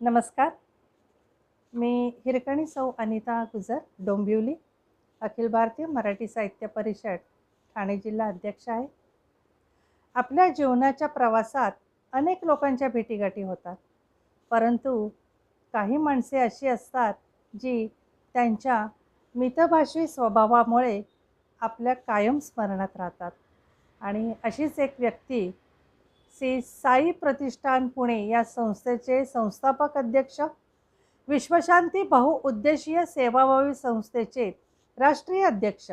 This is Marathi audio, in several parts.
नमस्कार. मी हिरकणी सौ अनिता गुजर डोंबिवली अखिल भारतीय मराठी साहित्य परिषद ठाणे जिल्हा अध्यक्ष आहे. आपल्या जीवनाच्या प्रवासात अनेक लोकांच्या भेटीगाठी होतात. परंतु काही माणसे अशी असतात जी त्यांच्या मितभाषी स्वभावामुळे आपल्या कायम स्मरणात राहतात. आणि अशीच एक व्यक्ती श्री साई प्रतिष्ठान पुणे या संस्थेचे संस्थापक अध्यक्ष विश्वशांती बहुउद्देशीय सेवाभावी संस्थेचे राष्ट्रीय अध्यक्ष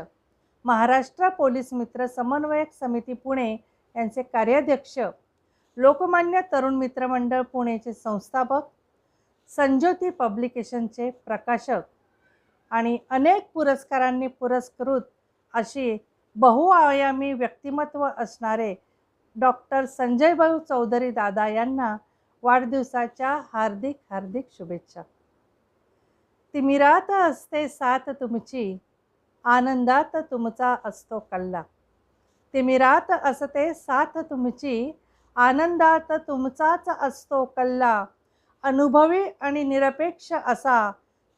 महाराष्ट्र पोलीस मित्र समन्वयक समिती पुणे यांचे कार्याध्यक्ष लोकमान्य तरुण मित्रमंडळ पुणेचे संस्थापक संज्योती पब्लिकेशनचे प्रकाशक आणि अनेक पुरस्कारांनी पुरस्कृत अशी बहुआयामी व्यक्तिमत्व असणारे डॉक्टर संजयभाऊ चौधरी दादा यांना वाढदिवसाच्या हार्दिक हार्दिक शुभेच्छा. तिमिरात असते साथ तुमची आनंदात तुमचा असतो कल्ला. तिमिरात असते साथ तुमची आनंदात तुमचाच असतो कल्ला. अनुभवी आणि निरपेक्ष असा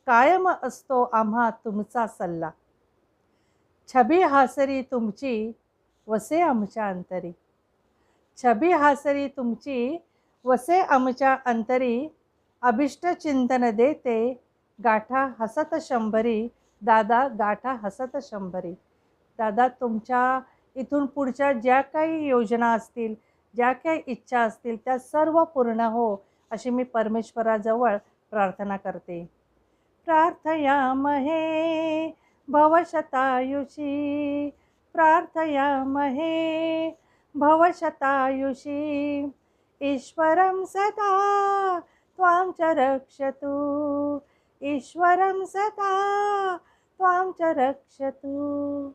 कायम असतो आम्हा तुमचा सल्ला. छबी हासरी तुमची वसे आमच्या अंतरी. छबी हासरी तुमची वसे आमच्या अंतरी अभिष्ट चिंतन देते गाठा हसत शंभरी दादा गाठा हसत शंभरी. दादा तुमच्या इथून पुढच्या ज्या काही योजना असतील ज्या काही इच्छा असतील त्या सर्व पूर्ण हो अशी मी परमेश्वराजवळ प्रार्थना करते. प्रार्थयामहे भवशतायुषी प्रार्थयामहे भवशतायुषी। ईश्वरं सदा त्वां च रक्षतु। ईश्वरं सदा त्वां च रक्षतु।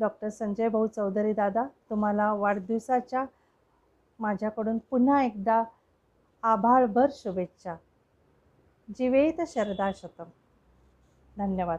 डॉक्टर संजय भाऊ चौधरी दादा तुम्हाला वाढदिवसाच्या माझ्याकडून पुन्हा एकदा आभाळभर शुभेच्छा। जीवेत शरदा शतम। धन्यवाद।